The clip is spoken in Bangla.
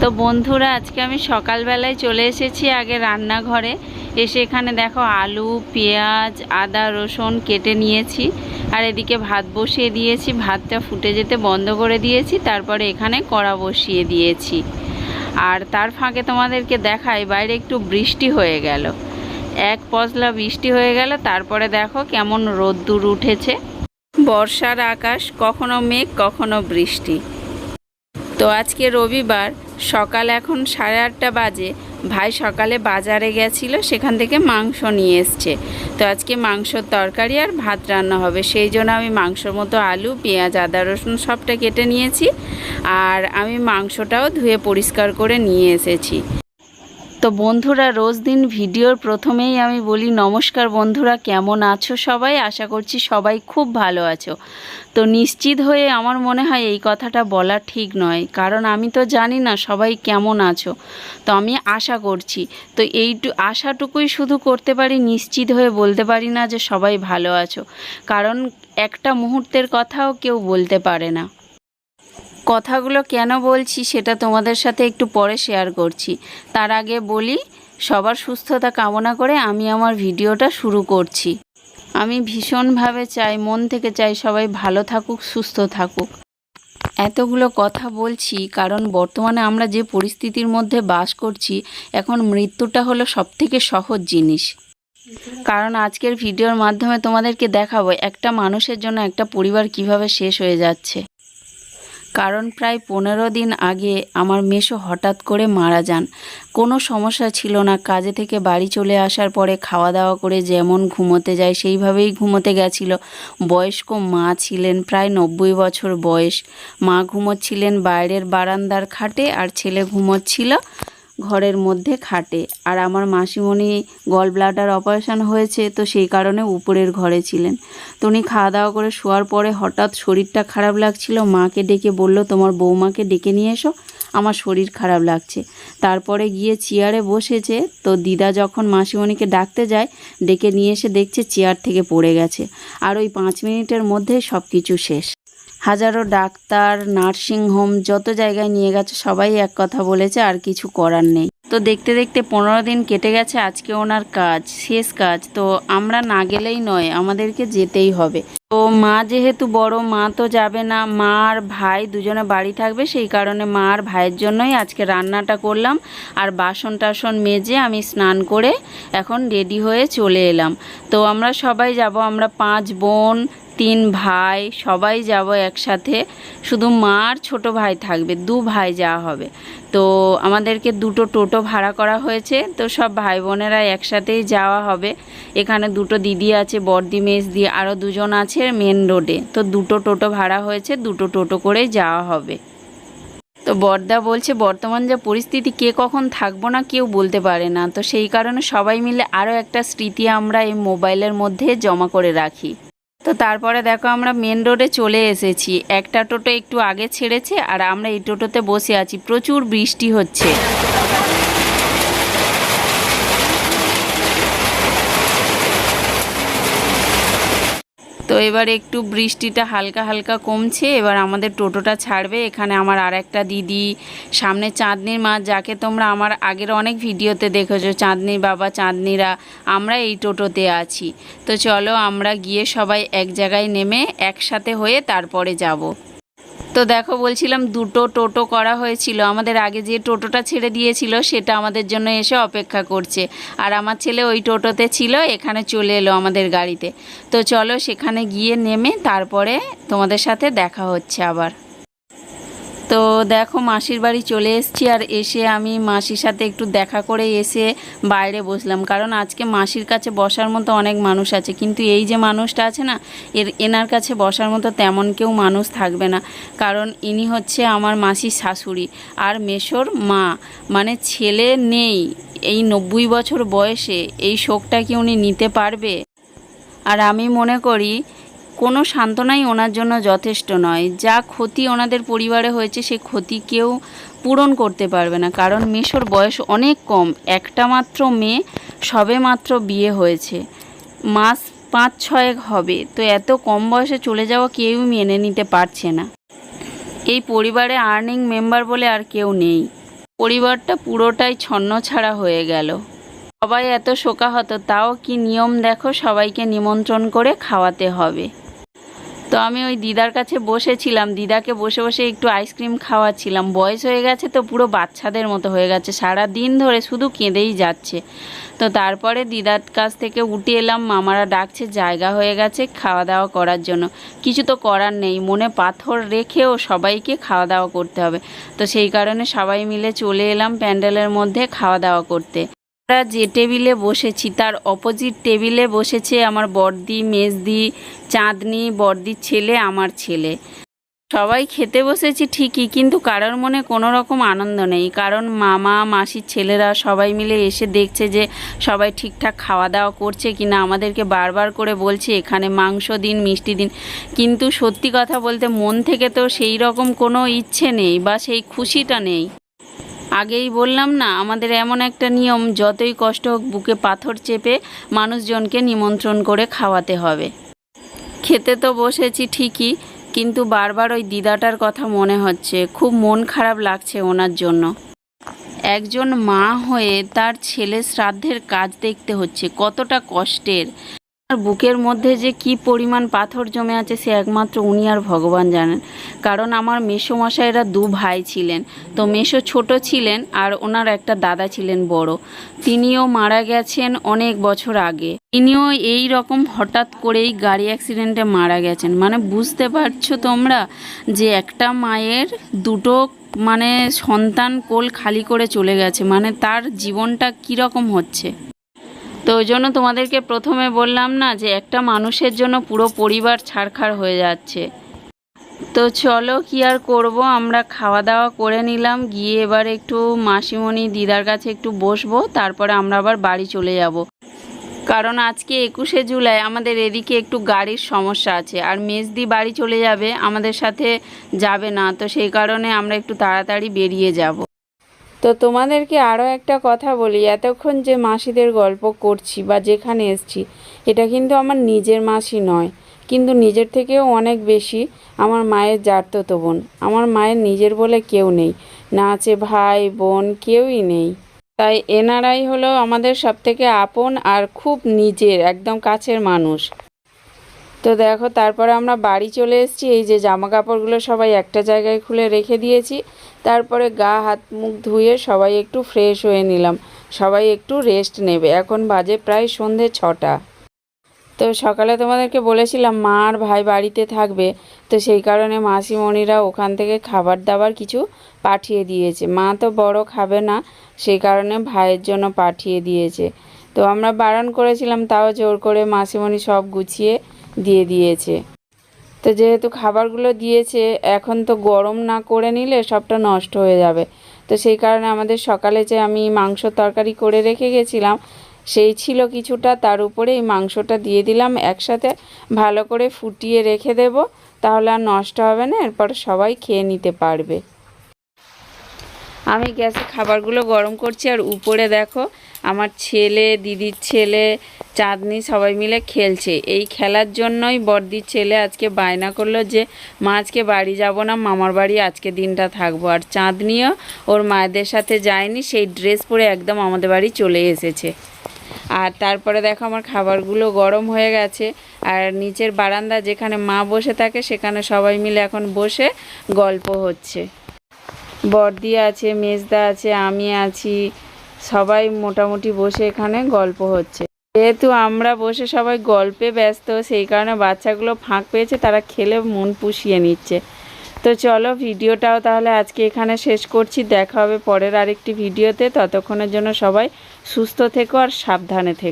তো বন্ধুরা, আজকে আমি সকালবেলায় চলে এসেছি আগে রান্নাঘরে। এসে এখানে দেখো আলু, পেঁয়াজ, আদা, রসুন কেটে নিয়েছি। আর এদিকে ভাত বসিয়ে দিয়েছি। ভাতটা ফুটে যেতে বন্ধ করে দিয়েছি। তারপরে এখানে কড়া বসিয়ে দিয়েছি। আর তার ফাঁকে তোমাদেরকে দেখাই, বাইরে একটু বৃষ্টি হয়ে গেল। এক পশলা বৃষ্টি হয়ে গেল। তারপরে দেখো কেমন রোদ্দুর উঠেছে। বর্ষার আকাশ, কখনো মেঘ, কখনো বৃষ্টি। তো আজকে রবিবার সকাল এখন সাড়ে আটটা বাজে। ভাই সকালে বাজারে গেছিল, সেখান থেকে মাংস নিয়ে এসছে। তো আজকে মাংসর তরকারি আর ভাত রান্না হবে, সেই জন্য আমি মাংসর মতো আলু, পেঁয়াজ, আদা, রসুন সবটা কেটে নিয়েছি। আর আমি মাংসটাও ধুয়ে পরিষ্কার করে নিয়ে এসেছি। তো বন্ধুরা, রোজ দিন ভিডিওর প্রথমেই আমি বলি নমস্কার বন্ধুরা, কেমন আছো সবাই? আশা করছি সবাই খুব ভালো আছো। তো নিশ্চিত হয়ে আমার মনে হয় এই কথাটা বলা ঠিক নয়, কারণ আমি তো জানি না সবাই কেমন আছো। তো আমি আশা করছি, তো এইটু, আশাটুকুই শুধু করতে পারি, নিশ্চিত হয়ে বলতে পারি না যে সবাই ভালো আছো। কারণ একটা মুহূর্তের কথাও কেউ বলতে পারে না। কথাগুলো কেন বলছি সেটা তোমাদের সাথে একটু পরে শেয়ার করছি। তার আগে বলি, সবার সুস্থতা কামনা করে আমি আমার ভিডিওটা শুরু করছি। আমি ভীষণভাবে চাই, মন থেকে চাই সবাই ভালো থাকুক, সুস্থ থাকুক। এতগুলো কথা বলছি কারণ বর্তমানে আমরা যে পরিস্থিতির মধ্যে বাস করছি, এখন মৃত্যুটা হলো সবথেকে সহজ জিনিস। কারণ আজকের ভিডিওর মাধ্যমে তোমাদেরকে দেখাবো একটা মানুষের জন্য একটা পরিবার কীভাবে শেষ হয়ে যাচ্ছে। কারণ প্রায় পনেরো দিন আগে আমার মেশো হঠাৎ করে মারা যান। কোনো সমস্যা ছিল না। কাজে থেকে বাড়ি চলে আসার পরে খাওয়া দাওয়া করে যেমন ঘুমোতে যায়, সেইভাবেই ঘুমোতে গেছিল। বয়স্ক মা ছিলেন প্রায় নব্বই বছর বয়স। মা ঘুমোচ্ছিলেন বাইরের বারান্দার খাটে আর ছেলে ঘুমোচ্ছিল ঘরের মধ্যে খাটে। আর আমার মাসিমণি গল ব্লাডার অপারেশন হয়েছে, তো সেই কারণে উপরের ঘরে ছিলেন। তো উনি খাওয়া দাওয়া করে শোয়ার পরে হঠাৎ শরীরটা খারাপ লাগছিল। মাকে ডেকে বলল, তোমার বৌমাকে ডেকে নিয়ে এসো, আমার শরীর খারাপ লাগছে। তারপরে গিয়ে চেয়ারে বসেছে। তো দিদা যখন মাসিমণিকে ডাকতে যায়, ডেকে নিয়ে এসে দেখছে চেয়ার থেকে পড়ে গেছে। আর ওই পাঁচ মিনিটের মধ্যেই সব কিছু শেষ। হাজারো ডাক্তার, নার্সিং হোম, যত জায়গায় নিয়ে গেছে, সবাই এক কথা বলেছে, আর কিছু করার নেই। তো দেখতে দেখতে পনেরো দিন কেটে গেছে, আজকে ওনার কাজ, শেষ কাজ। তো আমরা না গেলেই নয়, আমাদেরকে যেতেই হবে। তো মা যেহেতু বড়, মা তো যাবে না, মা আর ভাই দুজনে বাড়ি থাকবে, সেই কারণে মা আর ভাইয়ের জন্যই আজকে রান্নাটা করলাম। আর বাসন টাসন মেজে আমি স্নান করে এখন রেডি হয়ে চলে এলাম। তো আমরা সবাই যাব, আমরা পাঁচ বোন তিন ভাই, সবাই যাব একসাথে। শুধু মা আর ছোটো ভাই থাকবে, দু ভাই যাওয়া হবে। তো আমাদেরকে দুটো টোটো ভাড়া করা হয়েছে, তো সব ভাই বোনেরা একসাথেই যাওয়া হবে। এখানে দুটো দিদি আছে, বর্দি, মেজ দিয়ে আরও দুজন আছে মেন রোডে তো দুটো টোটো ভাড়া হয়েছে, দুটো টোটো করেই যাওয়া হবে। তো বর্দা বলছে, বর্তমান যা পরিস্থিতি, কে কখন থাকব না কেউ বলতে পারে না। তো সেই কারণে সবাই মিলে আরও একটা স্মৃতি আমরা এই মোবাইলের মধ্যে জমা করে রাখি। তো তারপরে দেখো আমরা মেন রোডে চলে এসেছি। একটা টোটো একটু আগে ছেড়েছে আর আমরা এই টোটোতে বসে আছি। প্রচুর বৃষ্টি হচ্ছে। তো এবার একটু বৃষ্টিটা হালকা হালকা কমছে, এবার আমাদের টোটোটা ছাড়বে। এখানে আমার আর একটা দিদি, সামনে চাঁদনির মা, যাকে তোমরা আমার আগের অনেক ভিডিওতে দেখেছ চাঁদনির বাবা, চাঁদনিরা, আমরা এই টোটোতে আছি। তো চলো আমরা গিয়ে সবাই এক জায়গায় নেমে একসাথে হয়ে তারপরে যাব। তো দেখো বলছিলাম দুটো টোটো করা হয়েছিল। আমাদের আগে যে টোটোটা ছেড়ে দিয়েছিল, সেটা আমাদের জন্য এসে অপেক্ষা করছে। আর আমার ছেলে ওই টোটোতে ছিল, এখানে চলে এলো আমাদের গাড়িতে। তো চলো সেখানে গিয়ে নেমে তারপরে তোমাদের সাথে দেখা হচ্ছে আবার। তো দেখো মাসির বাড়ি চলে এসেছি আর এসে আমি মাসির সাথে একটু দেখা করে এসে বাইরে বসলাম। কারণ আজকে মাসির কাছে বসার মতো অনেক মানুষ আছে, কিন্তু এই যে মানুষটা আছে না, এর, এনার কাছে বসার মতো তেমন কেউ মানুষ থাকবে না। কারণ ইনি হচ্ছে আমার মাসির শাশুড়ি আর মেশোর মা। মানে ছেলে নেই, এই নব্বই বছর বয়সে এই শোকটা কি উনি নিতে পারবে? আর আমি মনে করি কোনো সান্ত্বনাই ওনার জন্য যথেষ্ট নয়। যা ক্ষতি ওনাদের পরিবারে হয়েছে, সে ক্ষতি কেউ পূরণ করতে পারবে না। কারণ মেশোর বয়স অনেক কম। একটা মাত্র মেয়ে, সবে মাত্র বিয়ে হয়েছে। মাস পাঁচ ছয়েক হবে। তো এত কম বয়সে চলে যাওয়া কেউ মেনে নিতে পারছে না। এই পরিবারে আর্নিং মেম্বার বলে আর কেউ নেই। পরিবারটা পুরোটাই ছন্ন ছাড়া হয়ে গেল। সবাই এত শোকাহত, তাও কি নিয়ম দেখো? সবাইকে নিমন্ত্রণ করে খাওয়াতে হবে। তো আমি ওই দিদার কাছে বসেছিলাম। দিদাকে বসে বসে একটু আইসক্রিম খাওয়াচ্ছিলাম। বয়স হয়ে গেছে তো পুরো বাচ্চাদের মতো হয়ে গেছে। সারা দিন ধরে শুধু কেঁদেই যাচ্ছে। তো তারপরে দিদার কাছ থেকে উঠে এলাম। মামারা ডাকছে, জায়গা হয়ে গেছে খাওয়া দাওয়া করার জন্য। কিছু তো করার নেই। মনে পাথর রেখেও সবাইকে খাওয়া দাওয়া করতে হবে। তো সেই কারণে সবাই মিলে চলে এলাম প্যান্ডেলের মধ্যে খাওয়া দাওয়া করতে। আমরা যে টেবিলে বসেছি, তার অপোজিট টেবিলে বসেছে আমার বড়দি, মেজদি, চাঁদনি, বড়দির ছেলে, আমার ছেলে। সবাই খেতে বসেছি ঠিকই, কিন্তু কারোর মনে কোনো রকম আনন্দ নেই, কারণ মামা, মাসির ছেলেরা সবাই মিলে এসে দেখছে যে সবাই ঠিকঠাক খাওয়া দাওয়া করছে কি না আমাদেরকে বারবার করে বলছে, এখানে মাংস দিন, মিষ্টি দিন। কিন্তু সত্যি কথা বলতে মন থেকে তো সেই রকম কোনো ইচ্ছে নেই বা সেই খুশিটা নেই। আগেই বললাম না, আমাদের এমন একটা নিয়ম, যতই কষ্ট হোক বুকে পাথর চেপে মানুষজনকে নিমন্ত্রণ করে খাওয়াতে হবে। খেতে তো বসেছি ঠিকই, কিন্তু বারবার ওই দিদাটার কথা মনে হচ্ছে, খুব মন খারাপ লাগছে ওনার জন্য। একজন মা হয়ে তার ছেলে শ্রাদ্ধের কাজ দেখতে হচ্ছে, কতটা কষ্টের। আর বুকের মধ্যে যে কি পরিমাণ পাথর জমে আছে সে একমাত্র উনি আর ভগবান জানেন। কারণ আমার মেসোমশাইরা দু ভাই ছিলেন। তো মেসো ছোট ছিলেন আর ওনার একটা দাদা ছিলেন বড়। তিনিও মারা গেছেন অনেক বছর আগে। তিনিও এই রকম হঠাৎ করেই গাড়ি অ্যাক্সিডেন্টে মারা গেছেন। মানে বুঝতে পারছ তোমরা যে একটা মায়ের দুটো মানে সন্তান কোল খালি করে চলে গেছে। মানে তার জীবনটা কীরকম হচ্ছে? তো ওই জন্য তোমাদেরকে প্রথমে বললাম না যে একটা মানুষের জন্য পুরো পরিবার ছাড়খাড় হয়ে যাচ্ছে। তো চলো কি আর করব? আমরা খাওয়া দাওয়া করে নিলাম, গিয়ে এবার একটু মাসিমণি দিদার কাছে একটু বসবো, তারপরে আমরা আবার বাড়ি চলে যাব। কারণ আজকে একুশে জুলাই, আমাদের এদিকে একটু গাড়ির সমস্যা আছে, আর মেজদি বাড়ি চলে যাবে, আমাদের সাথে যাবে না, তো সেই কারণে আমরা একটু তাড়াতাড়ি বেরিয়ে যাব। তো তোমাদেরকে আরও একটা কথা বলি, এতক্ষণ যে মাসিদের গল্প করছি বা যেখানে এসছি, এটা কিন্তু আমার নিজের মাসি নয়, কিন্তু নিজের থেকেও অনেক বেশি আমার মায়ের জাততো বোন। আমার মায়ের নিজের বলে কেউ নেই, না আছে ভাই, বোন, কেউই নেই। তাই এনারাই হলো আমাদের সবথেকে আপন আর খুব নিজের, একদম কাছের মানুষ। তো দেখো, তারপরে আমরা বাড়ি চলে এসেছি। এই যে জামা কাপড়গুলো সবাই একটা জায়গায় খুলে রেখে দিয়েছি। তারপরে গা, হাত, মুখ ধুয়ে সবাই একটু ফ্রেশ হয়ে নিলাম। সবাই একটু রেস্ট নেবে। এখন বাজে প্রায় সন্ধে ছটা। তো সকালে তোমাদেরকে বলেছিলাম, মা আর ভাই বাড়িতে থাকবে। তো সেই কারণে মাসিমণিরা ওখান থেকে খাবার দাবার কিছু পাঠিয়ে দিয়েছে। মা তো বড় খাবে না, সেই কারণে ভাইয়ের জন্য পাঠিয়ে দিয়েছে। তো আমরা বারণ করেছিলাম, তাও জোর করে মাসিমণি সব গুছিয়ে দিয়ে দিয়েছে। তো যেহেতু খাবারগুলো দিয়েছে, এখন তো গরম না করে নিলে সবটা নষ্ট হয়ে যাবে। তো সেই কারণে আমাদের সকালে যে আমি মাংস তরকারি করে রেখে গেছিলাম, সেই ছিল কিছুটা। তার উপরে এই মাংসটা দিয়ে দিলাম একসাথে, ভালো করে ফুটিয়ে রেখে দেব, তাহলে আর নষ্ট হবে না। এরপর সবাই খেয়ে নিতে পারবে। আমি গ্যাসে খাবারগুলো গরম করছি আর উপরে দেখো আমার ছেলে, দিদির ছেলে, চাঁদনি সবাই মিলে খেলছে। এই খেলার জন্যই বড়দির ছেলে আজকে বায়না করল যে, মা, আজকে বাড়ি যাব না, মামার বাড়ি আজকে দিনটা থাকব। আর চাঁদনিও ওর মায়েদের সাথে যায়নি, সেই ড্রেস পরে একদম আমাদের বাড়ি চলে এসেছে। আর তারপরে দেখো আমার খাবারগুলো গরম হয়ে গেছে। আর নিচের বারান্দা যেখানে মা বসে থাকে, সেখানে সবাই মিলে এখন বসে গল্প হচ্ছে। বর্দি আছে, মেজদা আছে, আমি আছি। সবাই মোটামুটি বসে এখানে গল্প হচ্ছে। যেহেতু আমরা বসে সবাই গল্পে ব্যস্ত, সেই কারণে বাচ্চাগুলো ফাঁক পেয়েছে, তারা খেলে মন পুষিয়ে নিচ্ছে। তো চলো ভিডিওটাও তাহলে আজকে এখানে শেষ করছি। দেখা হবে পরের আরেকটি ভিডিওতে। ততক্ষণের জন্য সবাই সুস্থ থেকো আর সাবধানে থেকো।